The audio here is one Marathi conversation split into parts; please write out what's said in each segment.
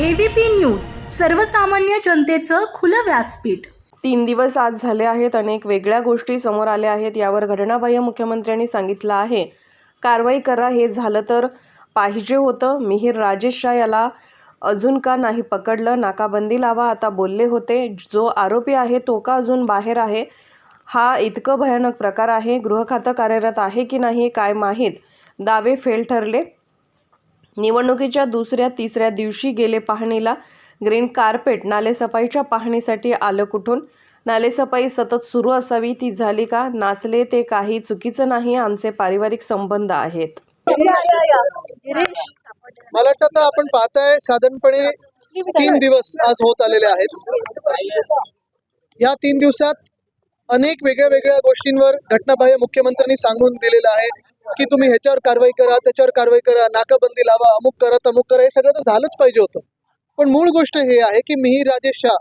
एबीपी न्यूज सर्वसामान्य जनतेचं खुलं व्यासपीठ. तीन दिवस आज झाले आहेत अनेक वेगळ्या गोष्टी समोर आल्या आहेत यावर घटनाबाह्य मुख्यमंत्र्यांनी सांगितलं आहे. कारवाई करा हे झालं तर पाहिजे होतं. मिहीर राजेश शाह याला अजून का नाही पकडलं? नाकाबंदी लावा आता बोलले होते. जो आरोपी आहे तो का अजून बाहेर आहे? हा इतकं भयानक प्रकार आहे गृहखातं कार्यरत आहे की नाही काय माहीत? दावे फेल ठरले. निवडणुकीच्या दुसऱ्या तिसऱ्या दिवशी गेले पाहणीला ग्रीन कार्पेट नालेसफाईच्या पाहणीसाठी आलं कुठून? नालेसफाई सतत सुरू असावी ती झाली का? नाचले ते काही चुकीचं नाही आमचे पारिवारिक संबंध आहेत. मला वाटतं आपण पाहताय साधारणपणे तीन दिवस आज होत आलेले आहेत. या तीन दिवसात अनेक वेगळ्या वेगळ्या गोष्टींवर घटनाबाह्य मुख्यमंत्र्यांनी सांगून दिलेलं आहे. की तुम्ही ह्याच्यावर कारवाई करा त्याच्यावर कारवाई करा नाकाबंदी लावा अमुक करा तमुक करा हे सगळं तर झालंच पाहिजे होतं. पण मूळ गोष्ट हे आहे की मिहीर राजेश शाह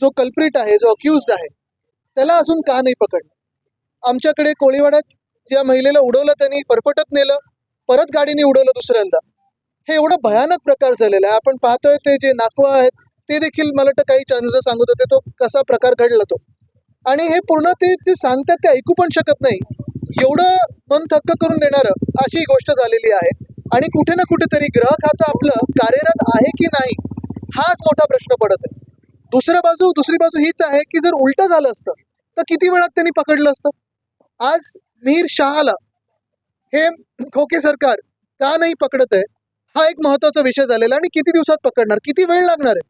जो कल्प्रिट आहे जो अक्युज्ड आहे त्याला अजून का नाही पकडलं? आमच्याकडे कोळीवाड्यात ज्या महिलेला उडवलं त्यांनी परफटत नेलं परत गाडीने उडवलं दुसऱ्यांदा. हे एवढं भयानक प्रकार झालेला आहे. आपण पाहतोय ते जे नाकवा आहेत ते देखील मला वाटतं काही चान्सेस सांगत होते तो कसा प्रकार घडला तो. आणि हे पूर्ण ते जे सांगतात ते ऐकू पण शकत नाही. एवढं मन थक्क करून देणारं अशी गोष्ट झालेली आहे. आणि कुठे ना कुठेतरी ग्रह खातं आपलं कार्यरत आहे की नाही हाच मोठा प्रश्न पडत आहे. दुसऱ्या बाजू दुसरी बाजू हीच आहे की जर उलटं झालं असतं तर किती वेळात त्यांनी पकडलं असतं? आज मीर शहाला हे खोके सरकार का नाही पकडत आहे हा एक महत्त्वाचा विषय झालेला आणि किती दिवसात पकडणार किती वेळ लागणार आहे?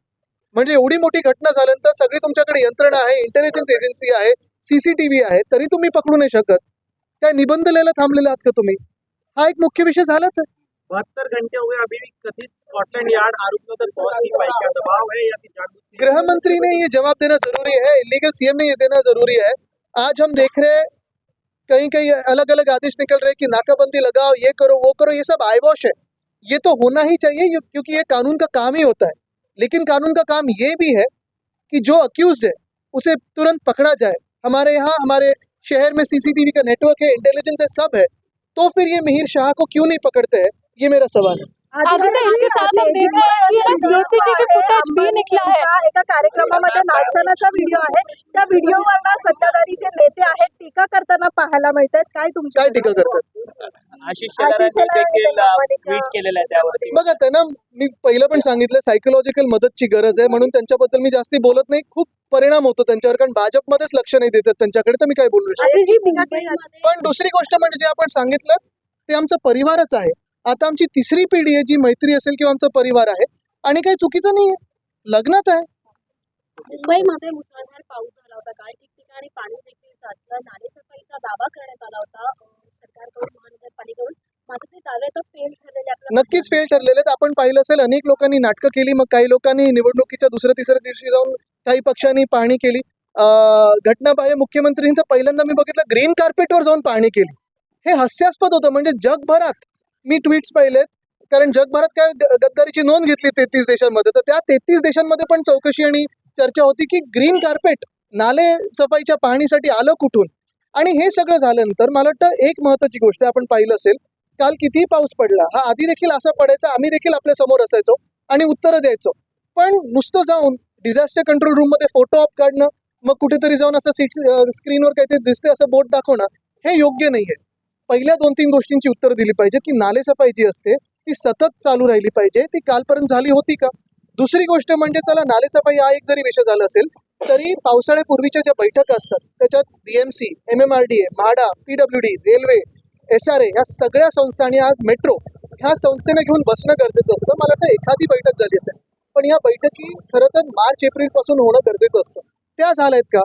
म्हणजे एवढी मोठी घटना झाल्यानंतर सगळी तुमच्याकडे यंत्रणा आहे इंटेलिजन्स एजन्सी आहे सीसीटीव्ही आहे तरी तुम्ही पकडू नाही शकत. काय निबंध लिहायला थांबलेले आहात का तुम्ही? हा एक मुख्य विषय झालाच आहे. बहत्तर घंटे हो गए अभी भी कथित स्कॉटलैंड यार्ड आरोपियों तक पहुँच नहीं पाई क्या दबाव है या फिर गृह मंत्री ने ये जवाब देना ज़रूरी है इलीगल सीएम ने ये देना ज़रूरी है। आज हम देख रहे हैं कहीं कहीं अलग अलग आदेश निकल रहे कि नाकाबंदी लगाओ ये करो वो करो ये सब आईवॉश है। ये तो होना ही चाहिए क्योंकि ये कानून का काम ही होता है। लेकिन कानून का काम ये भी है कि जो अक्यूज है उसे तुरंत पकड़ा जाए। हमारे यहाँ हमारे शहर में सीसीटीवी का नेटवर्क है इंटेलिजेंस है सब है। तो फिर ये मिहिर शाह को क्यों नहीं पकड़ते हैं? ये मेरा सवाल है। आदित्य इसके साथ हम देख रहे हैं कि सीसीटीव्ही फुटेज भी निकला है। एका कार्यक्रमामध्ये नाचतानाचा व्हिडिओ आहे त्या व्हिडिओवर सत्ताधारी जे नेते आहेत टीका करताना पाहायला मिळतात काय तुमची काय टीका करतात? आशिष शेलारांनी देखील ट्विट केलेलं आहे त्यावरती. बघा त्यांना मी पहिलं पण सांगितलं सायकोलॉजिकल मदतची गरज आहे म्हणून त्यांच्याबद्दल मी जास्ती बोलत नाही. खूप परिणाम होतो त्यांच्यावर कारण भाजपमध्येच लक्ष नाही देतात त्यांच्याकडे तर मी काय बोलू शकतो? पण दुसरी गोष्ट म्हणजे जे आपण सांगितलं ते आमचा परिवारच आहे. आता आमची तिसरी पिढी आहे जी मैत्री असेल किंवा आमचा परिवार आहे आणि काही चुकीचं नाही आहे. लग्नात आहे. मुंबईमध्ये मुसळधार पाऊस झाला होता. काही ठिकठिकाणी पाणी देखील साचलं. नालेसफाईचा दावा करण्यात आला होता. नक्कीच फेल ठरलेले आपण पाहिलं असेल अनेक लोकांनी नाटकं केली. मग काही लोकांनी निवडणुकीच्या दुसऱ्या तिसऱ्या दिवशी जाऊन काही पक्षांनी पाहणी केली. घटनाबाह्य मुख्यमंत्रींचं पहिल्यांदा मी बघितलं ग्रीन कार्पेटवर जाऊन पाहणी केली. हे हास्यास्पद होतं. म्हणजे जगभरात मी ट्विट्स पाहिलेत कारण जगभरात काय गद्दारीची नोंद घेतली तेहतीस देशांमध्ये. तर त्या तेहतीस देशांमध्ये पण चौकशी आणि चर्चा होती की ग्रीन कार्पेट नाले सफाईच्या पाहणीसाठी आलं कुठून? आणि हे सगळं झाल्यानंतर मला वाटतं एक महत्वाची गोष्ट आपण पाहिलं असेल काल कितीही पाऊस पडला हा आधी देखील असा पडायचा आम्ही देखील आपल्यासमोर असायचो आणि उत्तरं द्यायचो. पण नुसतं जाऊन डिझास्टर कंट्रोल रूममध्ये फोटो ऑफ काढणं मग कुठेतरी जाऊन असं सीट स्क्रीनवर काहीतरी दिसते असं बोट दाखवणं हे योग्य नाहीये. पहिल्या दोन तीन गोष्टींची उत्तरं दिली पाहिजे की नालेसफाई जी असते ती सतत चालू राहिली पाहिजे ती कालपर्यंत झाली होती का? दुसरी गोष्ट म्हणजे चला नालेसफाई हा एक जरी विषय झाला असेल तरी पावसाळ्यापूर्वीच्या ज्या बैठका असतात त्याच्यात BMC M M R D A MHADA P W D railway S R A या सगळ्या संस्था आणि आज मेट्रो ह्या संस्थेने घेऊन बसणं गरजेचं असतं. मला तर एखादी बैठक झाली असेल पण या बैठकी खरं तर मार्च एप्रिलपासून होणं गरजेचं असतं. त्या झाल्यात का?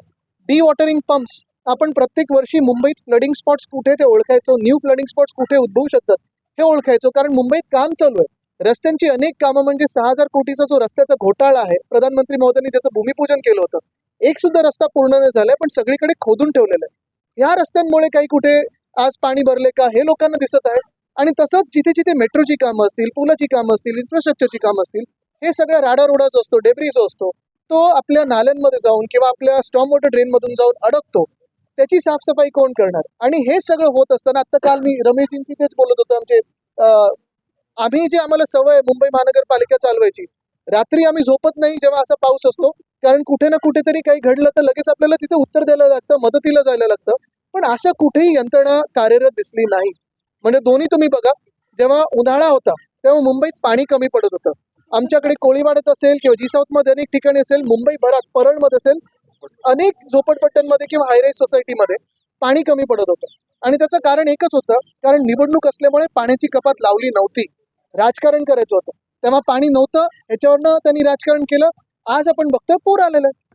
डी वॉटरिंग पंप्स आपण प्रत्येक वर्षी मुंबईत फ्लडिंग स्पॉट्स कुठे ते ओळखायचो न्यू फ्लडिंग स्पॉट्स कुठे उद्भवू शकतात हे ओळखायचो. कारण मुंबईत काम चालू आहे. रस्त्यांची अनेक कामं म्हणजे सहा हजार कोटीचा जो रस्त्याचा घोटाळा आहे प्रधानमंत्री महोदयांनी त्याचं भूमिपूजन केलं होतं. एक सुद्धा रस्ता पूर्ण नाही झालाय पण सगळीकडे खोदून ठेवलेला आहे. ह्या रस्त्यांमुळे काही कुठे आज पाणी भरले का हे लोकांना दिसत आहे. आणि तसंच जिथे जिथे मेट्रोची कामं असतील पुलाची कामं असतील इन्फ्रास्ट्रक्चरची कामं असतील हे सगळं राडारोडा जो असतो डेब्री जो असतो तो आपल्या नाल्यांमध्ये जाऊन किंवा आपल्या स्टॉम वॉटर ड्रेनमधून जाऊन अडकतो. त्याची साफसफाई कोण करणार? आणि हे सगळं होत असताना आता काल मी रमेशजींची तेच बोलत होतो आमचे आम्ही जे आम्हाला सवय मुंबई महानगरपालिका चालवायची रात्री आम्ही झोपत नाही जेव्हा असा पाऊस असतो कारण कुठे ना कुठेतरी काही घडलं तर लगेच आपल्याला तिथे उत्तर द्यायला लागतं मदतीला जायला लागतं. पण असं कुठेही यंत्रणा कार्यरत दिसली नाही. म्हणजे दोन्ही तुम्ही बघा जेव्हा उन्हाळा होता तेव्हा मुंबईत पाणी कमी पडत होतं. आमच्याकडे कोळीवाड्यात असेल किंवा जी साऊथमध्ये अनेक ठिकाणी असेल मुंबईभरात परळमध्ये असेल अनेक झोपडपट्ट्यांमध्ये किंवा हायरेज सोसायटीमध्ये पाणी कमी पडत होतं. आणि त्याचं कारण एकच होतं कारण निवडणूक असल्यामुळे पाण्याची कपात लावली नव्हती. राजकारण करायचं होतं. तेव्हा पाणी नव्हतं याच्यावरनं त्यांनी राजकारण केलं. आज आपण बघतोय पूर आलेलं आहे.